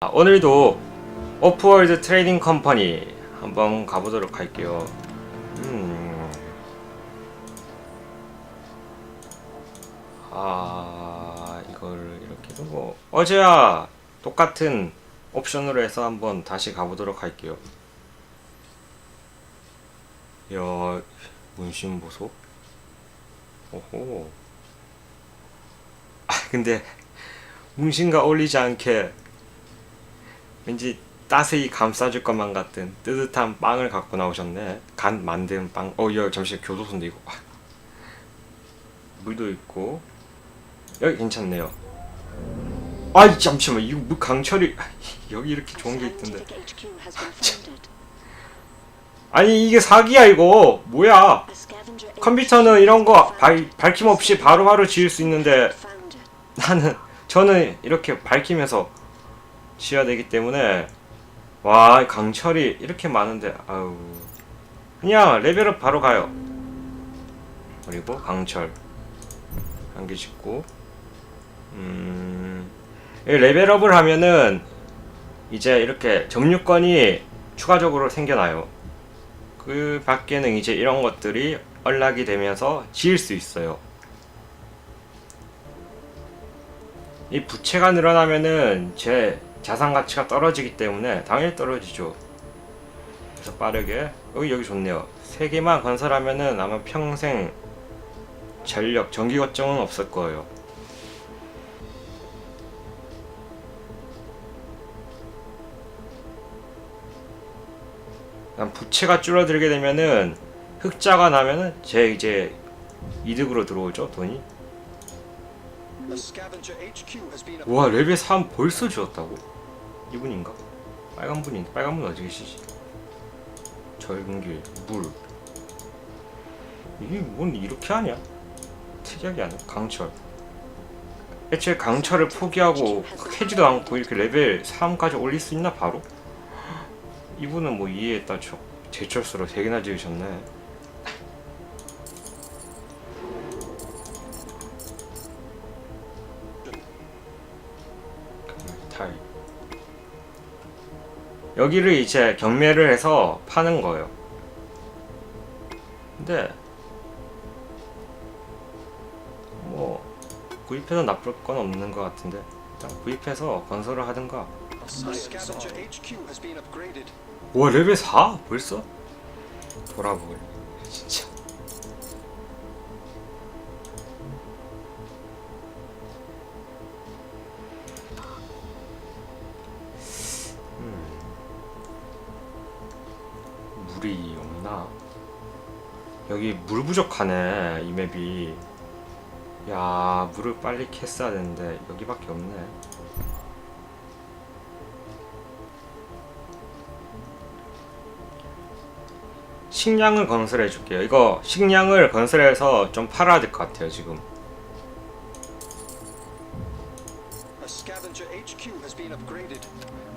아, 오늘도 오프월드 트레이딩 컴퍼니 한번 가보도록 할게요. 음. 아, 이걸 이렇게 두고 어제야 똑같은 옵션으로 해서 한번 다시 가보도록 할게요. 야, 문신 보소. 오호. 아, 근데 문신과 어울리지 않게 왠지 따스히 감싸줄 것만 같은 뜨뜻한 빵을 갖고 나오셨네. 간 만든 빵. 어, 여기 잠시 교도소인데 이거. 아. 물도 있고 여기 괜찮네요. 아이 잠시만 이거 뭐 강철이 아, 여기 이렇게 좋은 게 있던데. 아니 이게 사기야 이거 뭐야? 컴퓨터는 이런 거 발, 밝힘 없이 바로바로 지을 수 있는데 나는 저는 이렇게 밝히면서 지어야 되기 때문에 와 강철이 이렇게 많은데 아우. 그냥 레벨업 바로 가요. 그리고 강철. 한 개 짓고. 음이 레벨업을 하면은 이제 이렇게 점유권이 추가적으로 생겨나요. 그 밖에는 이제 이런 것들이 연락이 되면서 지을 수 있어요. 이 부채가 늘어나면은 제 자산 가치가 떨어지기 때문에 당연히 떨어지죠. 그래서 빠르게 여기 여기 좋네요. 세 개만 건설하면은 아마 평생 전력 전기 걱정은 없을 거예요. 부채가 줄어들게 되면은 흑자가 나면은 제 이제 이득으로 들어오죠 돈이. 와 레벨 3 벌써 지었다고? 이분인가? 빨간 분이 빨간 분 어디 계시지? 절근길 물 이게 뭔 이렇게 하냐? 특이하게 하네 강철 애초에 강철을 포기하고 캐지도 않고 이렇게 레벨 3까지 올릴 수 있나 바로? 이분은 뭐 이해했다 쳐 제철수로 3개나 지으셨네 여기를 이제 경매를 해서 파는 거예요. 근데 뭐 구입해도 나쁠 건 없는 것 같은데 일단 구입해서 건설을 하든가. 와 레벨 4 벌써? 돌아보길 진짜. 물이 없나? 여기 물 부족하네 이 맵이. 야 물을 빨리 캤어야 되는데 여기밖에 없네. 식량을 건설해 줄게요. 이거 식량을 건설해서 좀 팔아야 될 것 같아요 지금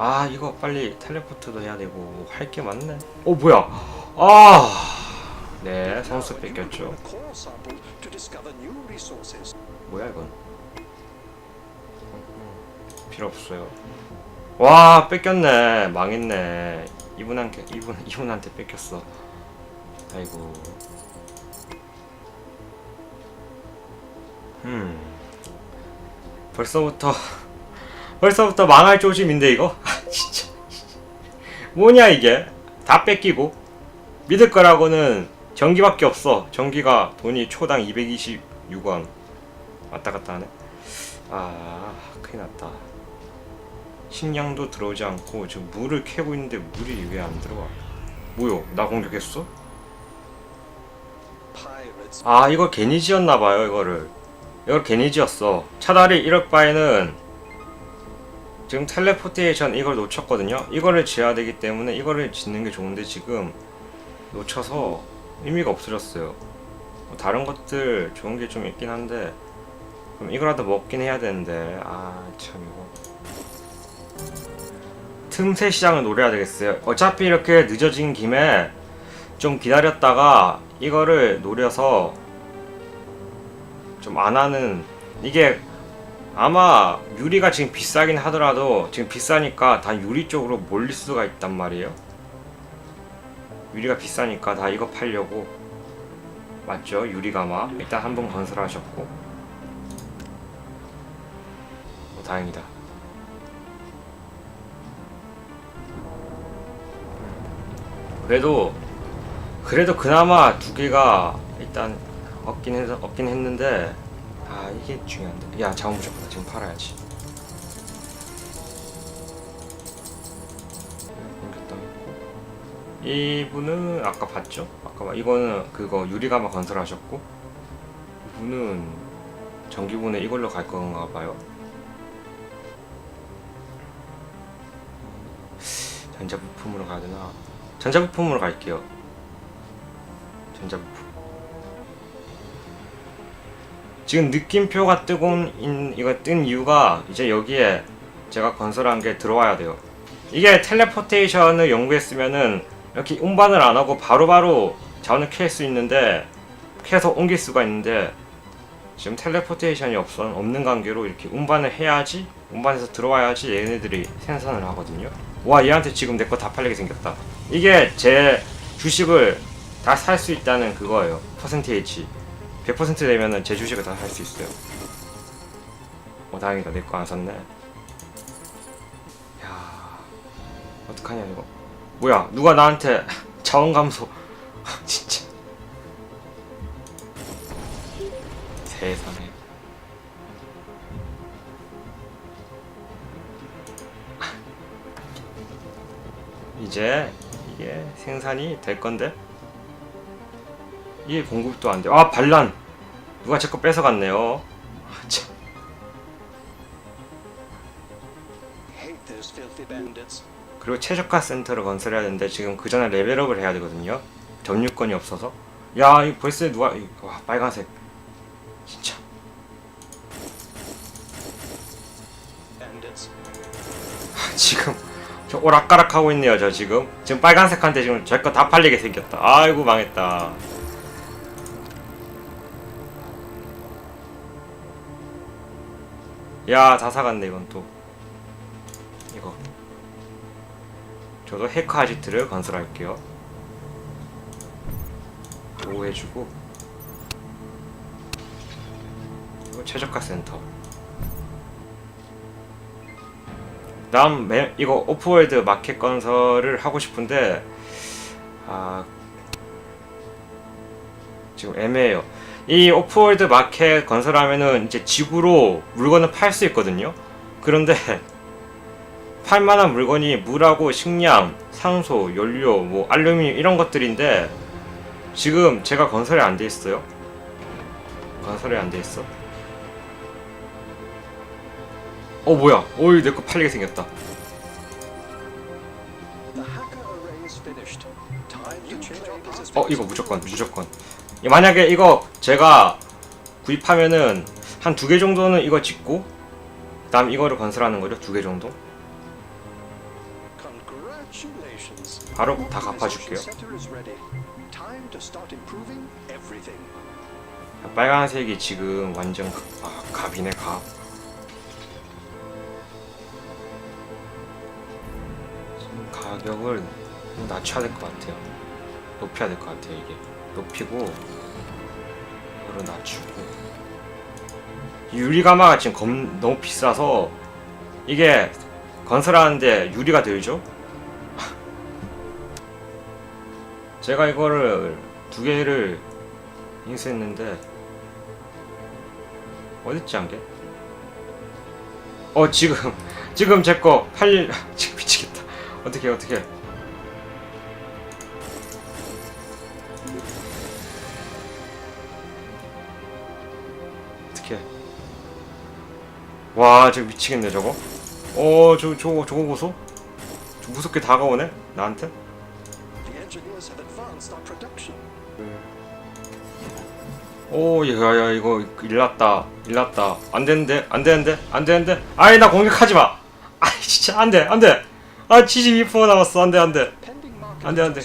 아 이거 빨리 텔레포트도 해야 되고 할 게 많네. 어 뭐야? 아네 선수 뺏겼죠. 뭐야 이건? 필요 없어요. 와 뺏겼네. 망했네. 이분한테 이분 이분한테 뺏겼어. 아이고. 음 벌써부터 벌써부터 망할 조짐인데 이거? 아, 진짜. 뭐냐 이게? 다 뺏기고? 믿을 거라고는 전기밖에 없어. 전기가 돈이 초당 226원 왔다 갔다 하네. 아 큰일 났다. 식량도 들어오지 않고 지금 물을 캐고 있는데 물이 왜 안 들어와? 뭐요? 나 공격했어? 아 이거 괜히 지었나봐요 이거를. 이걸 괜히 지었어. 차라리 이럴 바에는 지금 텔레포테이션 이걸 놓쳤거든요. 이거를 지어야 되기 때문에 이거를 짓는 게 좋은데 지금 놓쳐서 의미가 없어졌어요. 뭐 다른 것들 좋은 게 좀 있긴 한데 그럼 이거라도 먹긴 해야 되는데. 아 참 이거. 틈새 시장을 노려야 되겠어요. 어차피 이렇게 늦어진 김에 좀 기다렸다가 이거를 노려서 좀 안 하는 이게 아마 유리가 지금 비싸긴 하더라도 지금 비싸니까 다 유리 쪽으로 몰릴 수가 있단 말이에요. 유리가 비싸니까 다 이거 팔려고 맞죠? 유리가마 일단 한 번 건설하셨고 어, 다행이다. 그래도 그래도 그나마 두 개가 일단 없긴 해서 없긴 했는데 아 이게 중요한데. 야 자원 부족하다. 지금 팔아야지. 이분은 아까 봤죠? 아까 봐- 이거는 그거 유리가마 건설하셨고 이분은 전기분해 이걸로 갈 건가 봐요. 전자부품으로 가야 되나? 전자부품으로 갈게요. 전자부품 지금 느낌표가 뜨고 인, 이거 뜬 이유가 이제 여기에 제가 건설한 게 들어와야 돼요. 이게 텔레포테이션을 연구했으면은 이렇게 운반을 안 하고 바로바로 자원을 캘 수 있는데 캐서 옮길 수가 있는데 지금 텔레포테이션이 없, 없는 관계로 이렇게 운반을 해야지 운반해서 들어와야지 얘네들이 생산을 하거든요. 와 얘한테 지금 내 거 다 팔리게 생겼다. 이게 제 주식을 다 살 수 있다는 그거예요. 퍼센테이지. 100% 되면은 제 주식을 다 살 수 있어요. 어 다행이다 내 거 안 샀네. 야 어떡하냐 이거. 뭐야 누가 나한테 자원 감소 진짜 세상에. 이제 이게 생산이 될 건데 이게 공급도 안 돼. 아 반란. 누가 제 거 뺏어갔네요. 아, 참. 그리고 최저가 센터를 건설해야 되는데 지금 그 전에 레벨업을 해야 되거든요. 점유권이 없어서. 야, 이 벌써 누가 이- 와 빨간색. 진짜. 아, 지금 저 오락가락 하고 있네요. 저 지금 지금 빨간색한테 지금 제 거 다 팔리게 생겼다. 아이고 망했다. 야, 다 사갔네 이건 또. 이거. 저도 해커 아지트를 건설할게요. 보호해주고. 이거 최저가 센터. 다음 매, 이거 오프월드 마켓 건설을 하고 싶은데 아 지금 애매해요. 이 오프월드 마켓 건설하면은 이제 지구로 물건을 팔 수 있거든요. 그런데 팔 만한 물건이 물하고 식량, 산소, 연료, 뭐 알루미늄 이런 것들인데 지금 제가 건설이 안 돼 있어요. 건설이 안 돼 있어. 어 뭐야? 어이 내 거 팔리게 생겼다. 어 이거 무조건 무조건. 이 만약에 이거 제가 구입하면은 한 두 개 정도는 이거 짓고 그다음 이거를 건설하는 거죠 두 개 정도. 바로 다 갚아줄게요. 빨간색이 지금 완전 아 갑이네 갑. 가격을 좀 낮춰야 될 것 같아요. 높여야 될 것 같아요 이게. 높이고 이거를 낮추고. 유리가마가 지금 검, 너무 비싸서 이게 건설하는데 유리가 들죠? 제가 이거를 두 개를 인수했는데 어딨지 한게? 어 지금 지금 제 거 팔 미치겠다. 어떻게 어떻게? 어떻게? 와 저거 미치겠네 저거. 어 저 저거 저거 보소? 저 무섭게 다가오네 나한테. 오, 야야 이거 일났다, 일났다. 안 되는데, 안 되는데, 안 되는데. 아이 나 공격하지 마. 아이 진짜 안 돼, 안 돼. 아 72% 남았어, 안 돼, 안 돼. 안 돼, 안 돼.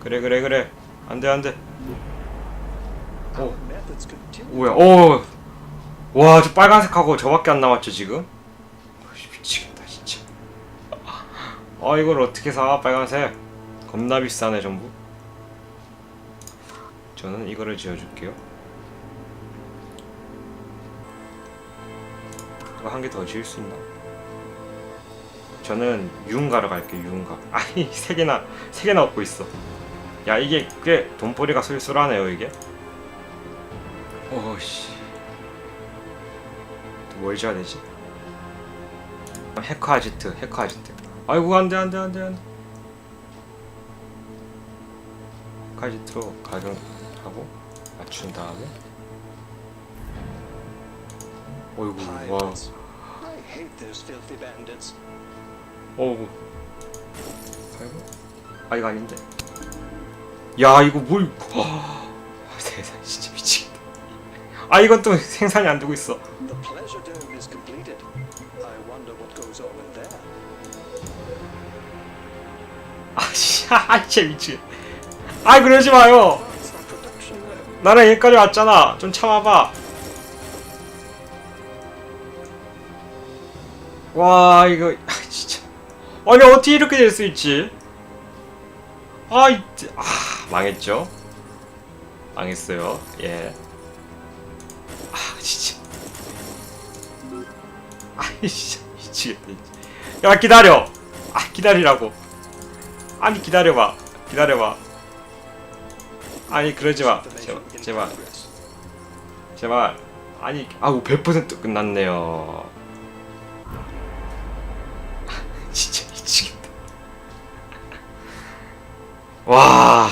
그래, 그래, 그래. 안 돼, 안 돼. 오. 뭐야? 오, 와, 저 빨간색하고 저밖에 안 남았죠, 지금? 미치겠다, 진짜. 아, 이걸 어떻게 사, 빨간색? 겁나 비싸네, 전부. 저는 이거를 지어줄게요. 이거 한 개 더 지을 수 있나? 저는 유흥가로 갈게요, 유흥가. 아니, 세 개나, 세 개나 얻고 있어. 야, 이게 꽤 돈벌이가 쏠쏠하네요, 이게. 오씨. 뭘 지어야 되지? 해커 아지트, 해커 아지트. 아이고 안돼 안돼 안돼 안돼. 해커 아지트로 가격하고 맞춘 다음에. 어이구 와. 어우. 아이고. 아 이거 아닌데. 야 이거 뭘? 와, 세상 진짜. 아 이건 또 생산이 안 되고 있어. 아씨, 아 미치겠. 아 그러지 마요. 나랑 여기까지 왔잖아. 좀 참아봐. 와 이거 아, 진짜. 아니 어떻게 이렇게 될 수 있지? 아, 이, 아 망했죠? 망했어요. 예. 아 진짜. 아 진짜 미치겠다. 진짜. 야 기다려. 아 기다리라고. 아니 기다려봐. 기다려봐. 아니 그러지 마. 제발. 제발. 제발 아니 아우 100% 끝났네요 진짜 미치겠다 와